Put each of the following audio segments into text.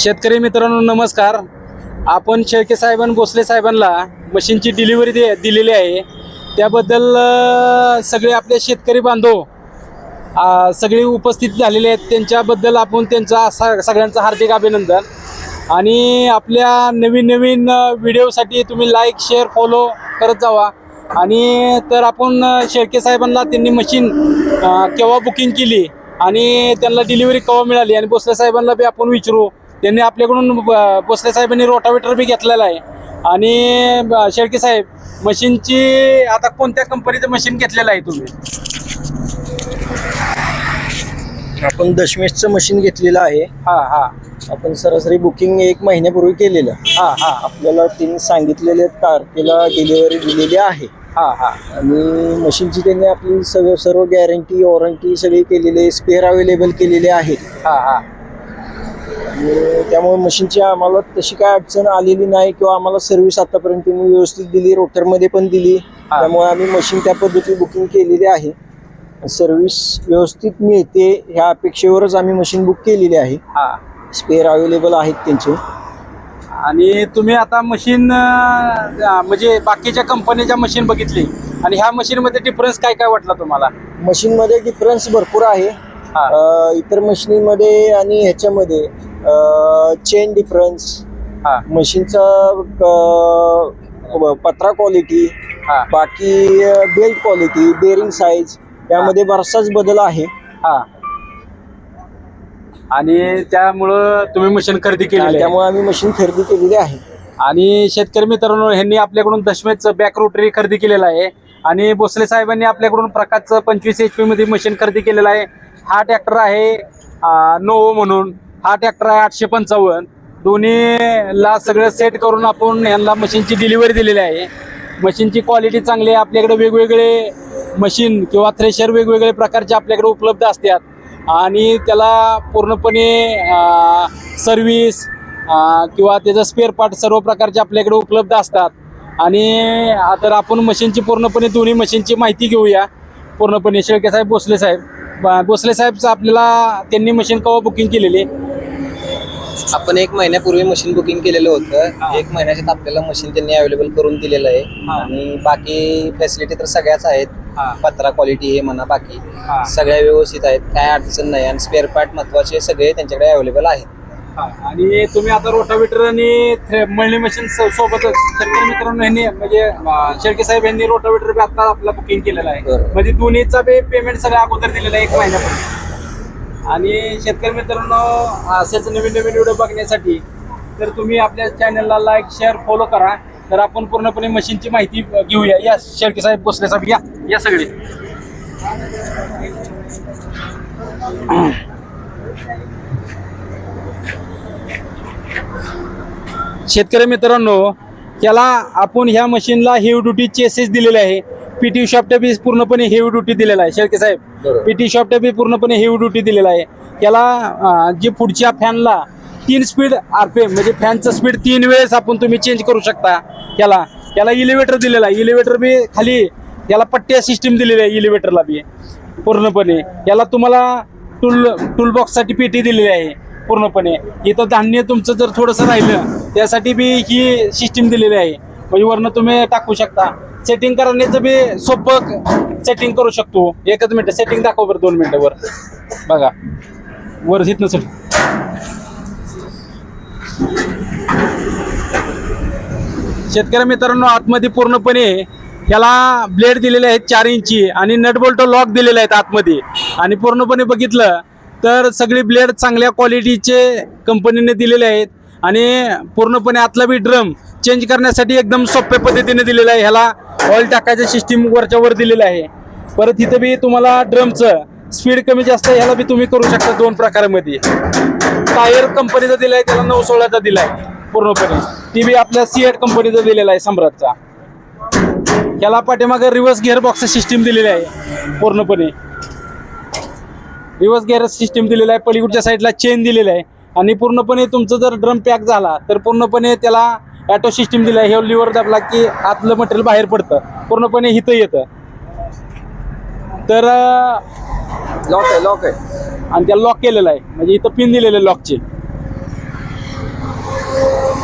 शेतकरी मित्रांनो नमस्कार. आपण शेळके साहेबांना भोसले साहेबांना मशीनची डिलिव्हरी दे दिलेली आहे. त्याबद्दल सगळे आपले शेतकरी बांधव सगळे उपस्थित झालेले आहेत. त्यांच्याबद्दल आपण त्यांचा सगळ्यांचं हार्दिक अभिनंदन. आणि आपल्या नवीन नवीन व्हिडिओसाठी तुम्ही लाईक शेअर फॉलो करत जावा. आणि तर आपण शेळके साहेबांना त्यांनी मशीन केव्हा बुकिंग केली आणि त्यांना डिलिव्हरी केव्हा मिळाली आणि भोसले साहेबांना बी आपण विचारू. त्यांनी आपल्याकडून भोसले साहेबांनी रोटावेटर बी घेतलेला आहे. आणि शेळके साहेब मशीनची आता कोणत्या कंपनीचं मशीन घेतलेलं आहे तुम्ही? आपण दशमेशचं मशीन घेतलेलं आहे. हा हा. आपण सरासरी बुकिंग एक महिन्यापूर्वी केलेलं. हा हा. आपल्याला त्यांनी सांगितलेल्या तारखेला डिलिव्हरी दिलेली आहे. हा हा. आणि मशीनची त्यांनी आपली सगळं सर्व गॅरंटी वॉरंटी सगळी केलेली आहे स्पेअर अवेलेबल केलेले आहेत हा हा. त्यामुळे मशीनची आम्हाला तशी काय अडचण आलेली नाही किंवा आम्हाला सर्व्हिस आतापर्यंत व्यवस्थित दिली रोटरमध्ये पण दिली. त्यामुळे आम्ही मशीन त्या पद्धती बुकिंग केलेली आहे. सर्व्हिस व्यवस्थित मिळते ह्या अपेक्षेवरच आम्ही मशीन बुक केलेली आहे. स्पेअर अवेलेबल आहेत त्यांचे. आणि तुम्ही आता मशीन म्हणजे बाकीच्या कंपनीच्या मशीन बघितली. आणि ह्या मशीनमध्ये डिफरन्स काय काय वाटला तुम्हाला? मशीनमध्ये डिफरन्स भरपूर आहे. इतर मशीनीमध्ये आणि ह्याच्यामध्ये चेन डिफरन्स हा. मशीनचा पत्रा क्वालिटी हा. बाकी बेल्ट क्वालिटी बेरिंग साईज यामध्ये बराचसाच बदल आहे. हा. आणि त्यामुळं तुम्ही मशीन खरेदी आहे. त्यामुळे आम्ही मशीन खरेदी केलेली आहे. आणि शेतकरी मित्रांनो ह्यांनी आपल्याकडून दशमेचं बॅक रोटरी खरेदी केलेला आहे. आणि भोसले साहेबांनी आपल्याकडून प्रकारचं पंचवीस एच पी मध्ये मशीन खरेदी केलेलं आहे. हा ट्रॅक्टर आहे नोवो म्हणून. हा ट्रॅक्टर आहे आठशे पंचावन्न. दोन्हीला सगळं सेट करून आपण यांना मशीनची डिलिव्हरी दिलेली आहे. मशीनची क्वालिटी चांगली आहे. आपल्याकडे वेगवेगळे मशीन किंवा थ्रेशर वेगवेगळे प्रकारचे आपल्याकडे उपलब्ध असतात. आणि त्याला पूर्णपणे सर्विस किंवा त्याचं स्पेअर पार्ट सर्व प्रकारचे आपल्याकडे उपलब्ध असतात. आणि तर आपण मशीनची पूर्णपणे दोन्ही मशीनची माहिती घेऊया. पूर्णपणे शेळके साहेब भोसले साहेब. भोसले साहेबचं आपल्याला त्यांनी मशीन केव्हा बुकिंग केलेली? आपण एक महिन्यापूर्वी मशीन बुकिंग केलेलं होतं. एक महिन्याच्यात आपल्याला मशीन त्यांनी अवेलेबल करून दिलेलं आहे. आणि बाकी फॅसिलिटी तर सगळ्याच आहेत. पत्रा क्वालिटी हे म्हणा बाकी. सगळ्या व्यवस्थित आहेत. काय अडचण नाही. आणि स्पेअर पार्ट महत्त्वाचे सगळे त्यांच्याकडे अवेलेबल आहेत. आणि तुम्ही आता रोटावेटर आणि मळणी मशीन सोबतच शेतकरी मित्रांनो यांनी म्हणजे शेळके साहेब यांनी रोटावेटर बी आता आपला बुकिंग केलेला आहे. म्हणजे दोन्हीचा बी पेमेंट सगळं अगोदर दिलेलं आहे एक महिन्यापूर्वी. आणि शेतकरी मित्रांनो असेच नवीन नवीन व्हिडिओ बघण्यासाठी तर तुम्ही आपल्या चॅनलला लाईक शेअर फॉलो करा. तर आपण पूर्णपणे मशीनची माहिती घेऊया. या शेळके साहेब बसले साहेब या या सगळे. शेतकरी मित्रांनो याला आपण ह्या मशीनला हेवी ड्युटी चेसेस दिलेले आहे. पीटी शॉफ्ट बी पूर्णपणे हेवी ड्युटी दिलेला आहे. शेळके साहेब. पीटी शॉफ्ट बी पूर्णपणे हेवी ड्युटी दिलेला आहे. याला अं, जे पुढच्या फॅनला तीन स्पीड आरपीएम म्हणजे फॅनचं स्पीड तीन वेळेस आपण तुम्ही चेंज करू शकता याला. याला इलिव्हेटर दिलेला आहे. इलिव्हेटर बी खाली याला पट्ट्या सिस्टीम दिलेली आहे इलिव्हेटरला बी पूर्णपणे. याला तुम्हाला टूल टूल बॉक्ससाठी पेटी दिलेली आहे. पूर्णपणे. इथं धान्य तुमचं जर थोडंसं राहिलं त्यासाठी बी ही सिस्टीम दिलेली आहे. म्हणजे वरनं तुम्ही टाकू शकता. सेटिंग करण्याचं बी सोपं सेटिंग करू शकतो. एकच मिनटं सेटिंग दाखव बरं दोन मिनटं वर. बघा. वर हित नसेल. शेतकरी मित्रांनो आतमध्ये पूर्णपणे याला ब्लेड दिलेले आहेत चार इंची आणि नटबोल्ट लॉक दिलेले आहेत आतमध्ये. आणि पूर्णपणे बघितलं तर सगळी ब्लेड चांगल्या क्वालिटीचे कंपनीने दिलेले आहेत. आणि पूर्णपणे आतला बी ड्रम चेंज करण्यासाठी एकदम सोप्या पद्धतीने दिलेलं आहे. ह्याला ऑइल टाकायचं सिस्टीम वरच्या वर दिलेलं आहे. परत इथं बी तुम्हाला ड्रमचं स्पीड कमी जास्त ह्याला बी तुम्ही करू शकता दोन प्रकारामध्ये. टायर कंपनीचा आहे त्याला नऊ सोळाचा दिलाय पूर्णपणे. ती बी आपल्या सीएट कंपनीचा दिलेला आहे सम्राटचा. याला पाठीमागे रिव्हर्स गिअर बॉक्स सिस्टीम दिलेली आहे पूर्णपणे. रिव्हर्स गिअर सिस्टीम दिलेला आहे पलीकडच्या साईडला चेन दिलेला आहे. आणि पूर्णपणे तुमचं जर ड्रम पॅक झाला तर पूर्णपणे त्याला ॲटो सिस्टीम दिला आहे. हे लिव्हर दाबला की आतलं मटेरियल बाहेर पडतं. पूर्णपणे हिथं येतं. तर लॉक आहे लॉक आहे. आणि त्याला लॉक केलेलं आहे. म्हणजे इथं पिन दिलेलं आहे लॉकचे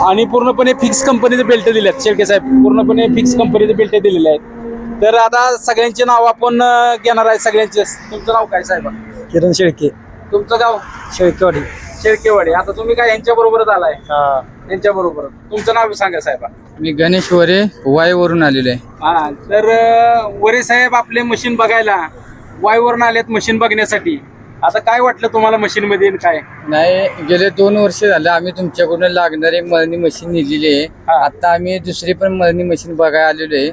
आणि पूर्णपणे फिक्स कंपनीचे बेल्ट दिले आहेत शेळके साहेब पूर्णपणे फिक्स कंपनीचे बेल्ट दिलेले आहेत. तर आता सगळ्यांची नाव आपण घेणार आहे. सगळ्यांचे तुमचं नाव काय साहेब? किरण शेळके. तुमचं गाव? शेळकेवाडी. शेळकेवाडी. आता तुम्ही काय यांच्या बरोबरच आलाय? यांच्या बरोबर तुमचं नाव सांगा साहेब. मी गणेश वरे वाईवरून आलेलो आहे. हा तर वरे साहेब आपले मशीन बघायला. वायवरून आलेत मशीन बघण्यासाठी. आता काय वाटलं तुम्हाला मशीन मध्ये काय नाही गेले दोन वर्ष झाले आम्ही तुमच्याकडून लागणारी मळणी मशीन नेलेली आहे. आता आम्ही दुसरी पण मळणी मशीन बघायला आलेलो आहे.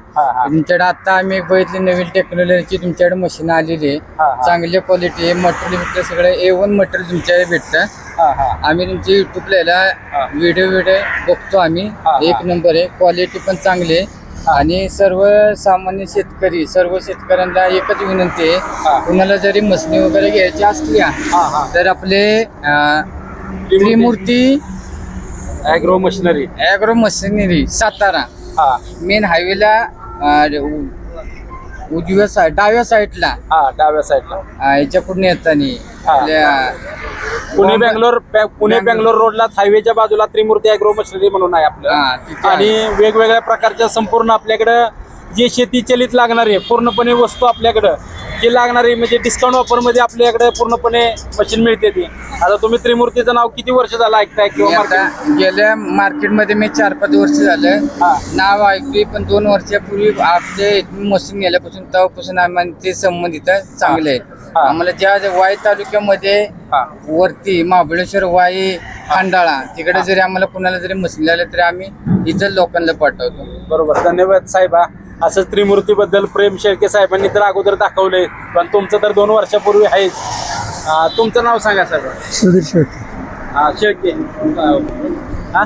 तुमच्याकडे आता आम्ही एक बघितली नवीन टेक्नॉलॉजीची तुमच्याकडे मशीन आलेली आहे. चांगल्या क्वालिटी आहे मटेरियल सगळं ए वन मटेरियल तुमच्याकडे भेटतं आम्ही तुमचे युट्यूबला. व्हिडिओ व्हिडिओ बघतो आम्ही. एक नंबर आहे क्वालिटी पण चांगली आहे आणि सर्व सामान्य शेतकरी सर्व शेतकऱ्यांना एकच विनंती. आहे कुणाला जरी मसनी वगैरे घ्यायची असल्या हा तर आपले Trimurti agro machinery agro machinery Satara. हा. मेन हायवेला उजव्या साईड डाव्या साईडला हा डाव्या साईडला अं, याच्याकडून येताना हा. आपल्या पुणे बेंगलोर पुणे बेंगलोर. रोडला हायवेच्या बाजूला त्रिमूर्ती ऍग्रो मशिनरी म्हणून आहे हा, आपलं तिथे आणि वेगवेगळ्या प्रकारच्या संपूर्ण आपल्याकडं जे शेती चलित लागणारे पूर्णपणे वस्तू आपल्याकडं जे लागणारे म्हणजे डिस्काउंट ऑफरमध्ये आपल्याकडे पूर्णपणे मशीन मिळते ती. आता तुम्ही त्रिमूर्तीचं नाव किती वर्ष झालं ऐकताय मी किंवा आता गेल्या मार्केटमध्ये मी चार पाच वर्ष झालं. हा. नाव ऐकली पण दोन वर्षापूर्वी आपले मशीन गेल्यापासून तेव्हापासून आम्हाला ते संबंधित चांगले आहेत. हा. आम्हाला ज्या ज्या वाई तालुक्यामध्ये हा. वरती महाबळेश्वर वाई खांडाळा तिकडे जरी आम्हाला कोणाला जरी मशीन आलं तरी आम्ही इथं लोकांना पाठवतो. बरोबर. धन्यवाद साहेबा असंच त्रिमूर्तीबद्दल प्रेम शेळके साहेबांनी तर अगोदर दाखवलंय पण तुमचं तर दोन वर्षापूर्वी आहेच अं, तुमचं नाव सांगा साहेब. सुधीर शेळके. हा शेळके. हा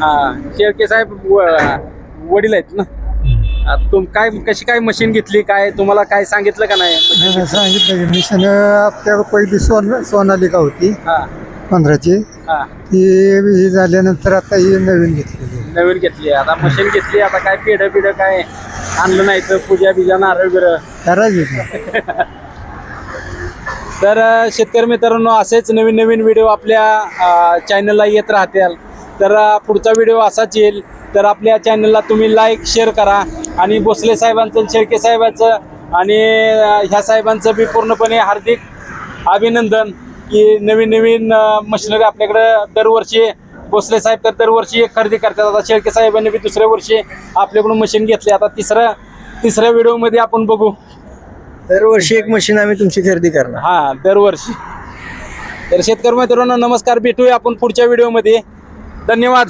हा शेळके साहेब व- वडील आहेत ना? हा, तुम काय कशी काय मशीन घेतली काय तुम्हाला काय सांगितलं का नाही? सांगितलं की मिशन आपल्या पहिली सोन सोनालिका होती हा. पंधराची. हा. ती ही झाल्यानंतर आता ही नवीन घेतलेली आहे. नवीन घेतली आता मशीन घेतली आता काय पिढ पिढ काय आणलं नाही तर पूजा बिजा नारळ बिरळ ना. तर शेतकरी मित्रांनो असेच नवीन नवीन व्हिडिओ आपल्या चॅनलला येत राहतील. तर पुढचा व्हिडिओ असाच येईल. तर आपल्या चॅनलला तुम्ही लाईक शेअर करा. आणि भोसले साहेबांचं शेळके साहेबांचं आणि ह्या साहेबांचं बी पूर्णपणे हार्दिक अभिनंदन. की नवीन नवीन मशिनरी आपल्याकडं दरवर्षी भोसले साहेब तर दरवर्षी एक खरेदी करतात. आता शेळके साहेबांनी बी दुसऱ्या वर्षी आपल्याकडून मशीन घेतली. आता तिसऱ्या तिसऱ्या व्हिडिओमध्ये आपण बघू. दरवर्षी एक मशीन आम्ही तुमची खरेदी करणार. हा दरवर्षी. तर शेतकरी मित्रांनो नमस्कार. भेटूया आपण पुढच्या व्हिडिओमध्ये धन्यवाद.